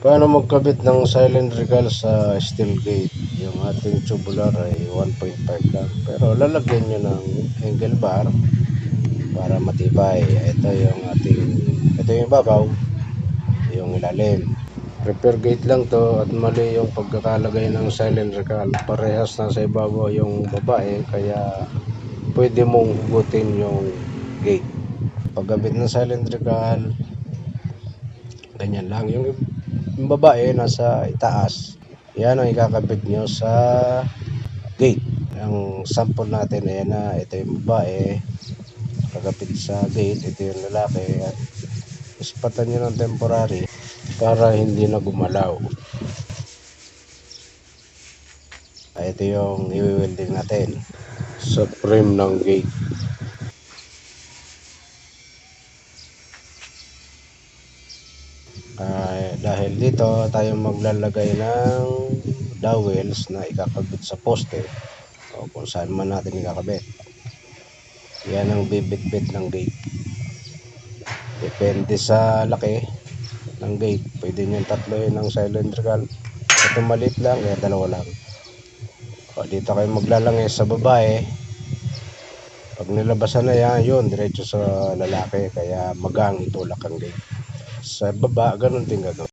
Paano magkabit ng silent recall sa steel gate? Yung ating tubular ay 1.5 lang. Pero lalagyan nyo ng angle bar para matibay. Ito yung ating, ito yung babaw, yung ilalim. Repair gate lang to at mali yung pagkakalagay ng silent recall. Parehas na sa ibabaw yung babae kaya pwede mong hugutin yung gate. Pagkabit ng silent recall, ganyan lang. Yung, yung babae nasa itaas, yan ang ikakabit nyo sa gate. Ang sample natin ayan na ito yung babae, kakapit sa gate, ito yung lalaki at ispatan nyo ng temporary para hindi na gumalaw. Ito yung i-welding natin sa frame ng gate. Ah, dahil dito tayo maglalagay ng dowels na ikakabit sa poste o kung saan man natin ikakabit. Yan ang bibit-bit ng gate. Depende sa laki ng gate. Pwede nyo tatlo yun ng cylindrical. Ito maliit lang, kaya dalawa lang. O, dito kayo maglalangay sa babae. Pag nilabasan na yan, yun, diretso sa lalaki. Kaya magang itulak ang gate. Sa baba, ganun din gagawin.